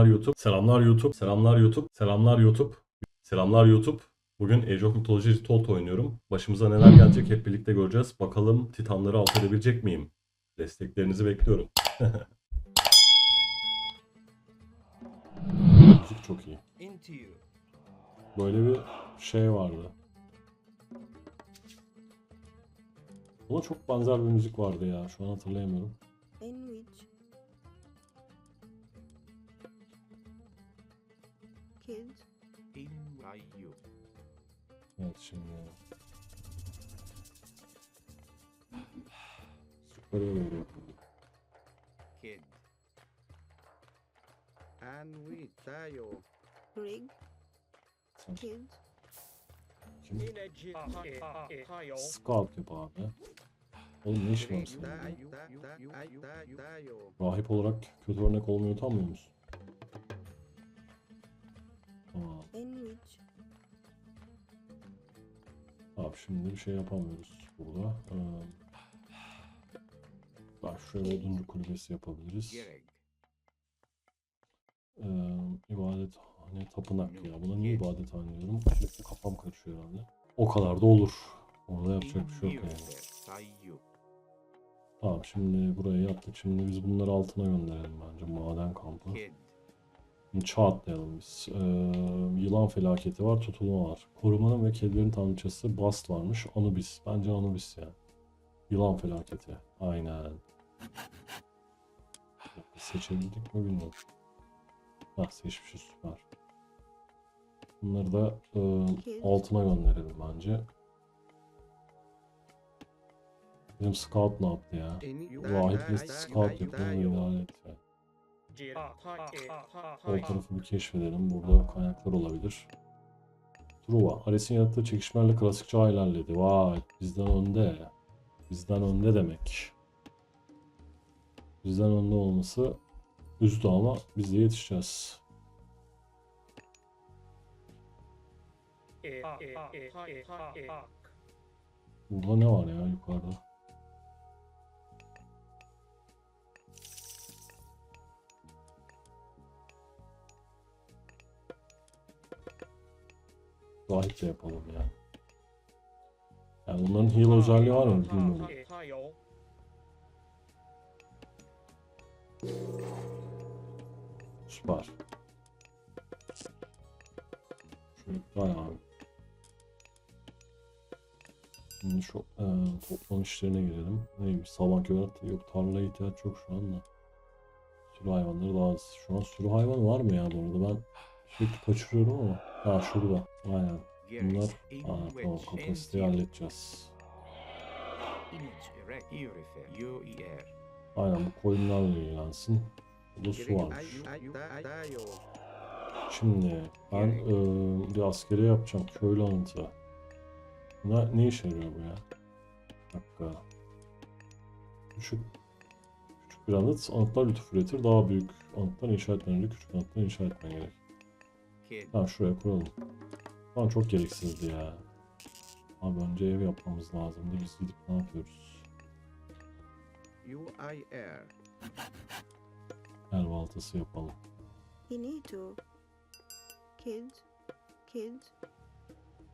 Selamlar YouTube. Selamlar YouTube. Selamlar YouTube. Selamlar YouTube. Selamlar YouTube. Bugün Age of Mythology Retold oynuyorum. Başımıza neler gelecek hep birlikte göreceğiz. Bakalım Titanları alt edebilecek miyim? Desteklerinizi bekliyorum. Müzik çok iyi. Böyle bir şey vardı. Buna çok benzer bir müzik vardı ya. Şu an hatırlayamıyorum. Kids In you. Evet şimdi. Süper yapıldı. Kid. And we tayo. rig kids kim? Energy tayo. Scout yap abi. Oğlum ne işin var senin? Rahip olarak kötü örnek olmayı utanmıyor musun? Tamam. in which Abi şimdi bir şey yapamıyoruz burada. Ee, bak şöyle oduncu kulübesi yapabiliriz. Ee, ibadethane, tapınak ya. Buna niye ibadethane diyorum? Sürekli kafam karışıyor herhalde. O kadar da olur. Orada yapacak bir şey yok yani. Tayo. Tamam şimdi burayı yaptık. Şimdi biz bunları altına gönderelim bence. Maden kampı. Çağ atlayalım biz. Ee, yılan felaketi var, tutulma var. Korumanın ve kedilerin tanrıçası Bast varmış. Anubis. Bence Anubis ya. Yılan felaketi. Aynen. Seçebildik mi bilmiyorum. Ha seçmişiz süper. Bunları da e, altına gönderelim bence. Bizim scout ne yaptı ya? Rahip List scout yapıyor idare et ya. Sol tarafı bir keşfedelim. Burada kaynaklar olabilir. Truva. Ares'in yarattığı çekişmelerle klasik çağ ilerledi. Vay bizden önde. Bizden önde demek. Bizden önde olması üzdü ama biz de yetişeceğiz. Burada ne var ya yukarıda? Rahip de yapalım ya. Yani bunların heal özelliği var mı bilmiyorum. Süper. Şöyle vay abi. Şimdi şu e, toplam işlerine girelim. Neymiş sabah göre yok tarlaya ihtiyaç yok şu anda. Sürü hayvanları daha az. Şu an sürü hayvan var mı ya bu arada ben sürekli kaçırıyorum ama. Ha şurada. Aynen. Bunlar Aa, tamam kapasiteyi halledeceğiz. Aynen bu koyunlarla ilgilensin. Burada su varmış. Şimdi ben e, bir askeri yapacağım. Köylü anıtı. Ne, ne işe yarıyor bu ya? Bir dakika. Küçük, küçük bir anıt. Anıtlar lütuf üretir. Daha büyük anıtlar inşa önce küçük anıtlar inşa etmen gerek. Kid. Tamam şuraya kuralım. Tamam çok gereksizdi ya. Abi önce ev yapmamız lazımdı. Biz gidip ne yapıyoruz? UIR. El baltası yapalım. you need to kids kids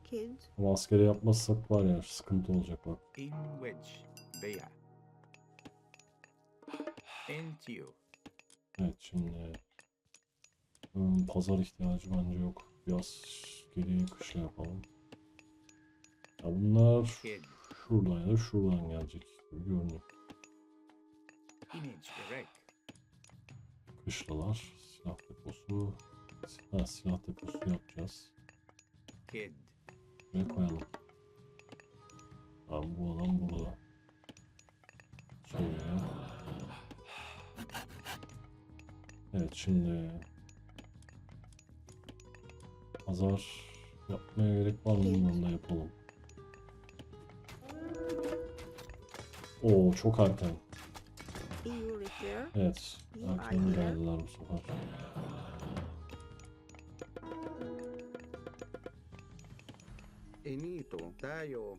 kids Ama askeri yapmazsak var ya sıkıntı olacak bak. In which they are. Into you. Evet şimdi hmm, pazar ihtiyacı bence yok. Biraz geriye kışla yapalım. Ya bunlar şuradan ya da şuradan gelecek gibi görünüyor. Kışlalar, silah deposu, ha, silah deposu yapacağız. Buraya koyalım. Abi bu adam burada. Şöyle. Evet şimdi pazar yapmaya gerek var mı bilmiyorum da yapalım. Oo çok erken. Evet. Erken geldiler bu sefer. Enito. Tayo.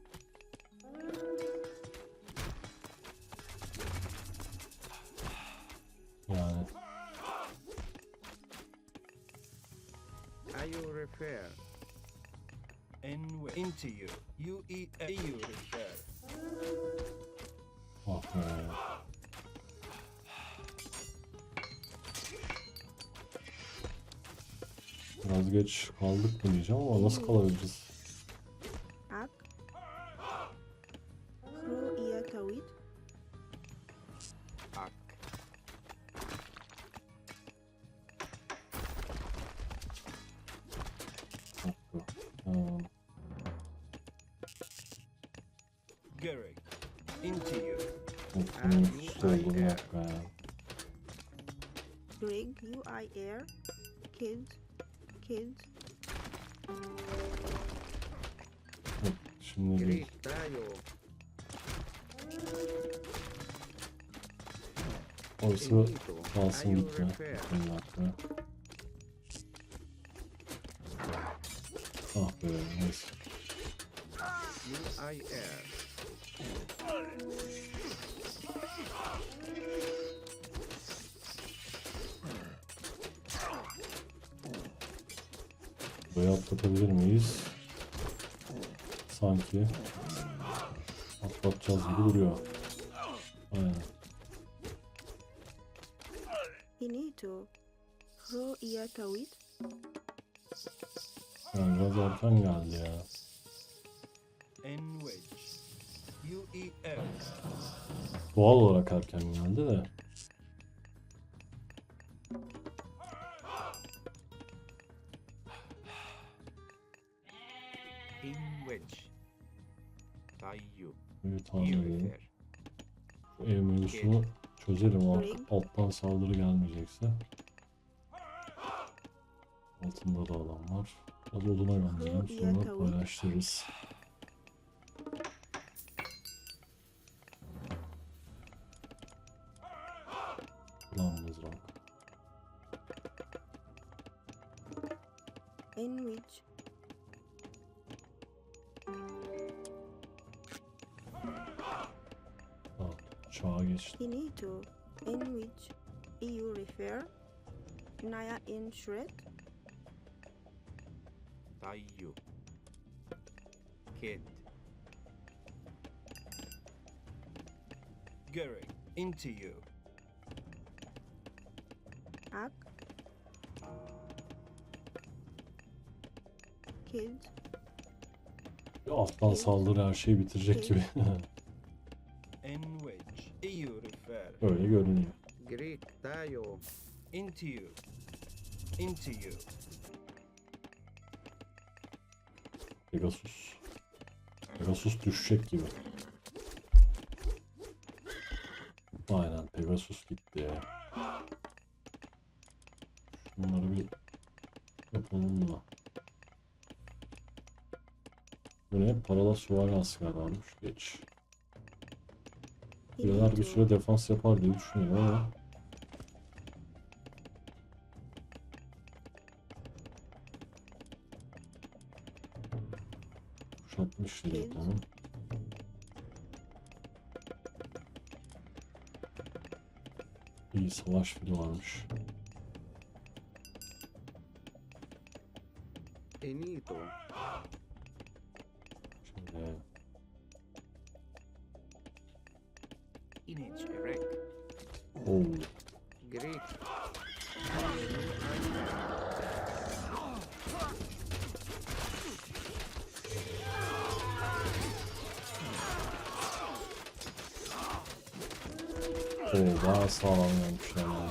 You refer? In which into you. You eat a you refer. Ah be. Biraz geç kaldık mı diyeceğim ama nasıl kalabiliriz? U-I-R. Kids. Kids. Yok, şimdi değil. Gritayo. Orası Finito. kalsın Are you gitme. refer? Bir dakika. Ah be neyse. U-I-R. Burayı atlatabilir miyiz? Sanki atlatacağız gibi duruyor. Aynen. Finito. Ro iya tawit. Yani biraz erken geldi ya. Eggs. Doğal olarak erken geldi de. Tahmin edelim. refer. Bu ev mevzusunu çözelim Ring. alttan saldırı gelmeyecekse. Altında da adam var. Biraz oduna gönderelim sonra paylaştırırız. Lan mızrak. In which. Çağa geçti. Finito. In which. You refer. Naya in shred. Tayo. Kid. Gehrig. Into you. Ak. Kids. Alttan saldırı her şeyi bitirecek gibi. Öyle görünüyor. Gritayo. Into you. Into you. Pegasus. Pegasus düşecek gibi. Aynen Pegasus gitti ya. Şunları bir yapalım da. Bu ne? Paralar süvari asker varmış. Geç. Finito. süre defans yapar diye düşünüyorum ama. Kuşatmış Evet. zaten. İyi savaş fili varmış. Enito. Oo bayağı sağlam gelmişler ya.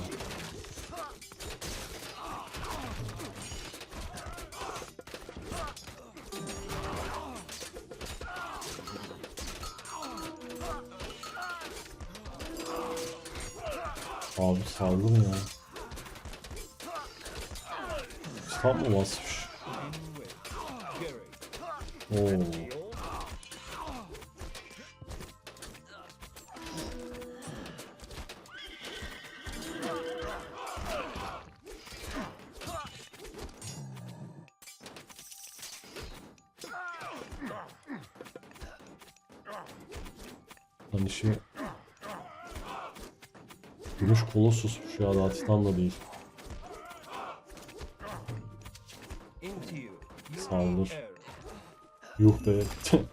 Abi saldırın ya. Tam mı basmış? Lan işi... Gümüş Kolossus'muş ya daha Titan da değil. Saldır. Yuh be.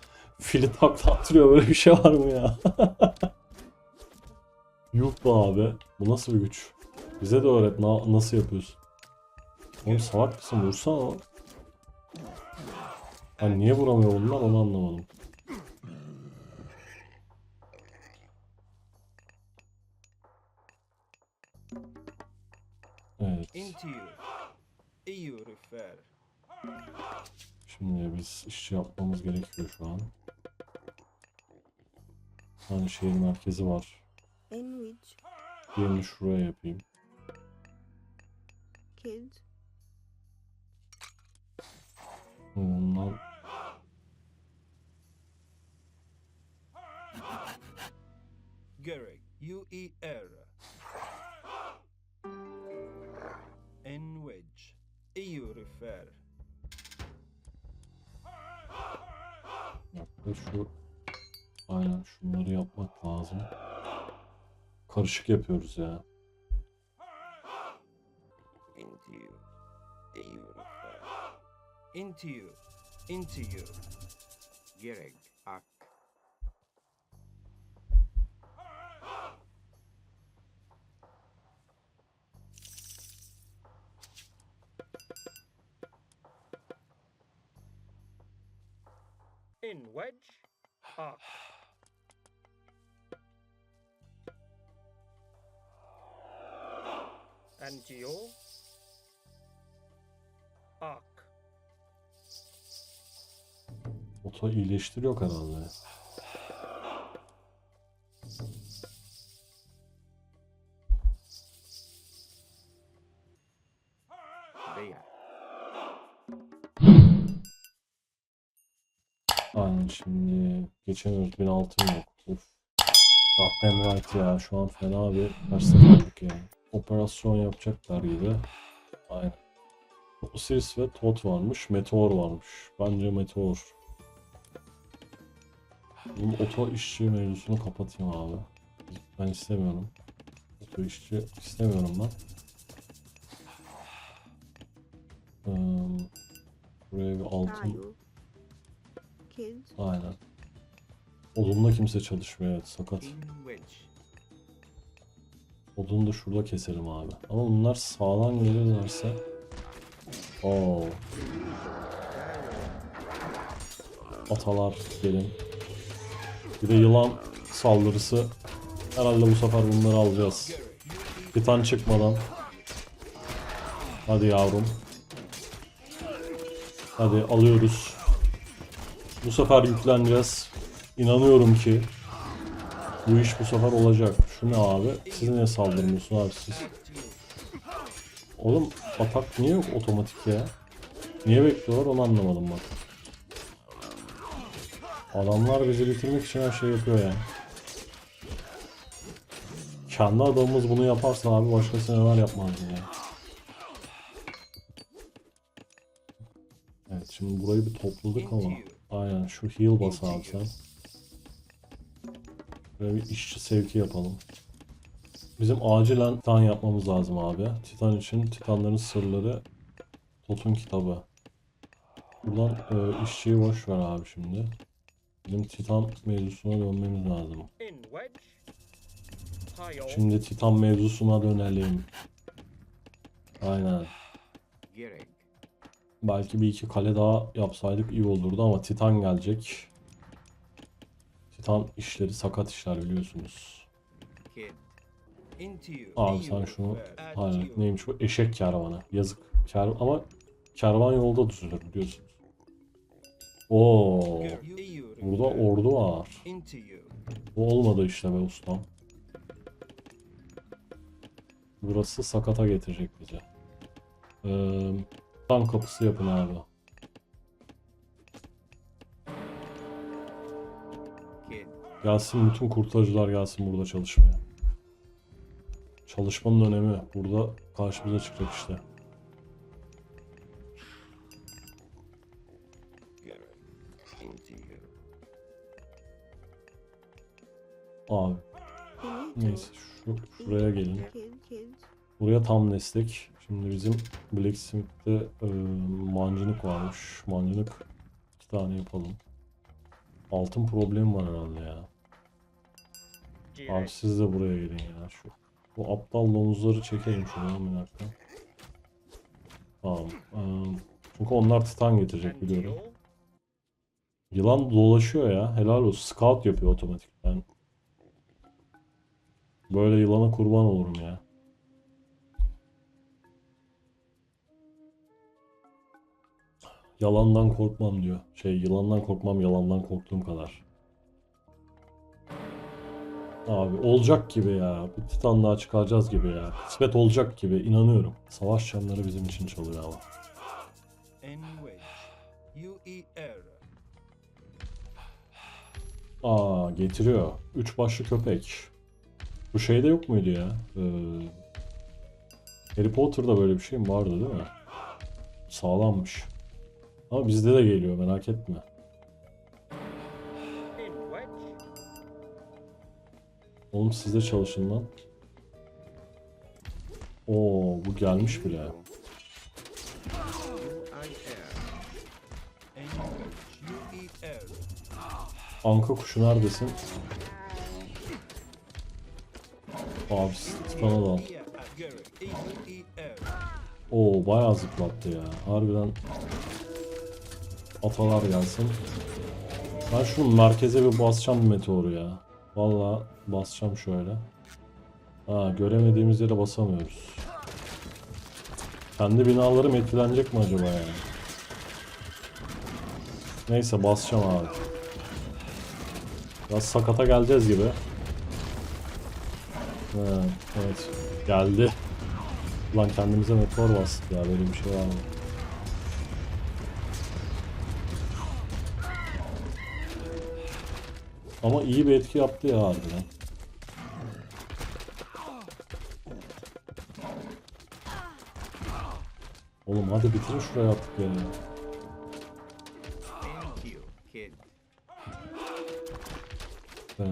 Fili taklattırıyor böyle bir şey var mı ya? Yuh be abi. Bu nasıl bir güç? Bize de öğret na- nasıl yapıyorsun? Oğlum salak mısın? Vursana. Hani niye vuramıyor bunlar onu anlamadım. You. EU refer. Şimdi biz işçi yapmamız gerekiyor şu an. Hani şehir merkezi var. In which Yerini şuraya yapayım. kids Bundan Gerek. U-E-R. Ve şu aynen şunları yapmak lazım. Karışık yapıyoruz ya. Into you. Refer. Into you. Into you. Gerek. Arc. Angio. Arc. Oto iyileştiriyor herhalde. Şimdi geçemiyoruz. Bin altın yok. Uf. Goddamn right ya. Şu an fena bir kaldık yani. Operasyon yapacaklar gibi. Aynen. Osiris ve Tot varmış. Meteor varmış. Bence Meteor. Bu oto işçi mevzusunu kapatayım abi. Ben istemiyorum. Oto işçi istemiyorum ben. Buraya bir altın Aynen. Odunla kimse çalışmıyor evet sakat. Odunu da şurada keselim abi. Ama bunlar sağdan gelirlerse Oo. Atalar gelin. Bir de yılan saldırısı. Herhalde bu sefer bunları alacağız. Titan çıkmadan. Hadi yavrum. Hadi alıyoruz. Bu sefer yükleneceğiz. İnanıyorum ki bu iş bu sefer olacak. Şu ne abi? Siz niye saldırmıyorsun abi siz? Oğlum atak niye yok otomatik ya? Niye bekliyorlar onu anlamadım bak. Adamlar bizi bitirmek için her şey yapıyor yani. Kendi adamımız bunu yaparsa abi başkası neler yapmazdı ya. Evet şimdi burayı bir topladık ama. Aynen şu heal bas abi sen. Böyle bir işçi sevki yapalım. Bizim acilen Titan yapmamız lazım abi. Titan için Titanların Sırları Tot'un kitabı. Buradan e, işçiyi boş ver abi şimdi. Bizim Titan mevzusuna dönmemiz lazım. Şimdi Titan mevzusuna dönelim. Aynen. Gerek. Belki bir iki kale daha yapsaydık iyi olurdu ama Titan gelecek. Titan işleri sakat işler biliyorsunuz. Abi sen şunu Aynen. Neymiş bu? Eşek kervanı. Yazık. Ker ama kervan yolda düzülür biliyorsunuz. Oo. Burada ordu var. Bu olmadı işte be ustam. Burası sakata getirecek bizi. Ee, tam kapısı yapın abi. Gelsin bütün kurtarıcılar gelsin burada çalışmaya. Çalışmanın önemi burada karşımıza çıkacak işte. Abi neyse şu şuraya gelin. Buraya tam destek. Şimdi bizim Blacksmith'te e, mancınık varmış. Mancınık iki tane yapalım. Altın problemi var herhalde ya. Abi siz de buraya gelin ya. Şu, bu aptal domuzları çekelim şuraya bir dakika. Tamam. eee, çünkü onlar titan getirecek biliyorum. Yılan dolaşıyor ya. Helal olsun. Scout yapıyor otomatik. Ben böyle yılana kurban olurum ya. Yalandan korkmam diyor. Şey yılandan korkmam yalandan korktuğum kadar. Abi olacak gibi ya. Bir titan daha çıkaracağız gibi ya. Kısmet olacak gibi inanıyorum. Savaş çanları bizim için çalıyor ama. Aa getiriyor. Üç başlı köpek. Bu şeyde yok muydu ya? Ee, Harry Potter'da böyle bir şey vardı değil mi? Sağlammış. Ama bizde de geliyor merak etme. Oğlum siz de çalışın lan. Oo bu gelmiş bile. Anka kuşu neredesin? Abi. Garrett. E-U-E-R. Oo bayağı zıplattı ya. Harbiden atalar gelsin. Ben şunu merkeze bir basacağım meteoru ya. Vallahi basacağım şöyle. Ha göremediğimiz yere basamıyoruz. Kendi binalarım etkilenecek mi acaba yani? Neyse basacağım abi. Biraz sakata geleceğiz gibi. Ha, evet geldi. Ulan kendimize meteor bastık ya böyle bir şey var mı? Ama iyi bir etki yaptı ya harbiden. Oğlum hadi bitirin şurayı artık ya. He.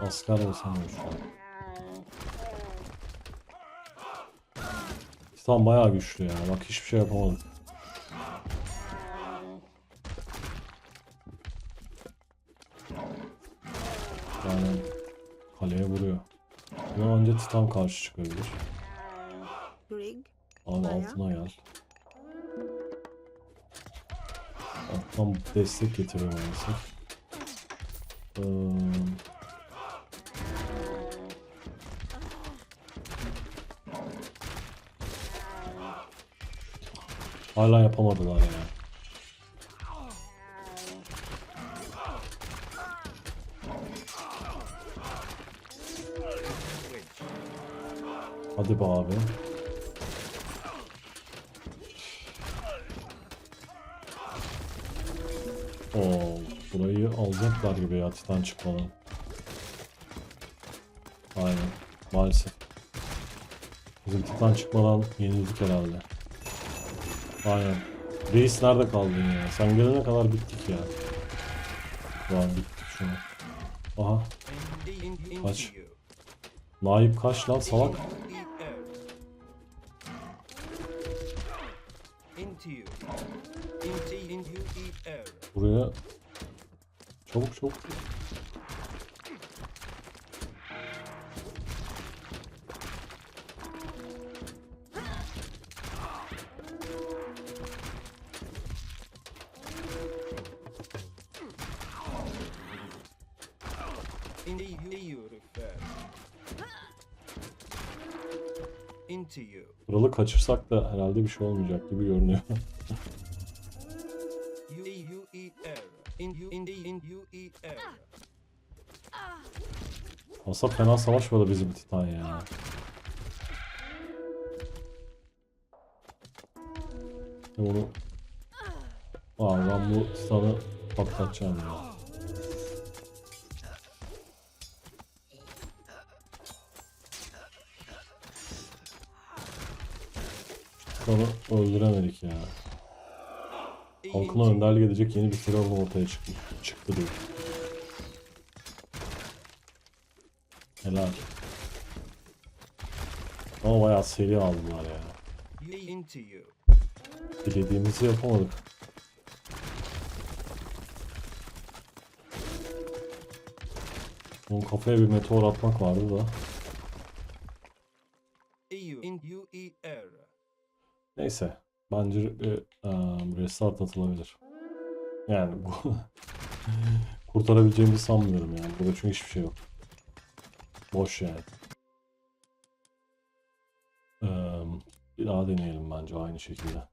Asker basamıyor şu an. Titan bayağı güçlü ya. Bak hiçbir şey yapamadık. Titan karşı çıkabilir. Rig. Abi altına gel. Alttan destek getiriyor maalesef. Ee, hala yapamadılar ya. Switch. Hadi be abi. Oo, burayı alacaklar gibi ya Titan çıkmadan. Aynen. Maalesef. Bizim Titan çıkmadan yenildik herhalde. Aynen. Reis nerede kaldın ya? Sen gelene kadar bittik ya. Tamam bittik şu an. Aha. Kaç. Naip kaç lan salak. Buraya çabuk çabuk. Kralı kaçırsak da herhalde bir şey olmayacak gibi görünüyor. Aslında fena savaşmadı bizim Titan. Ya Onu... Aa ben bu Titan'ı patlatacağım ya. Titan'ı öldüremedik ya. Halkına önderlik edecek yeni bir firavun ortaya çıktı, çıktı diyor. Helal. Ama bayağı seri aldılar ya. Dilediğimizi yapamadık. Onun kafaya bir meteor atmak vardı da. Neyse. Bence bir eee, restart atılabilir. Yani bu kurtarabileceğimizi sanmıyorum yani. Burada çünkü hiçbir şey yok. Boş yani. Eee, bir daha deneyelim bence aynı şekilde.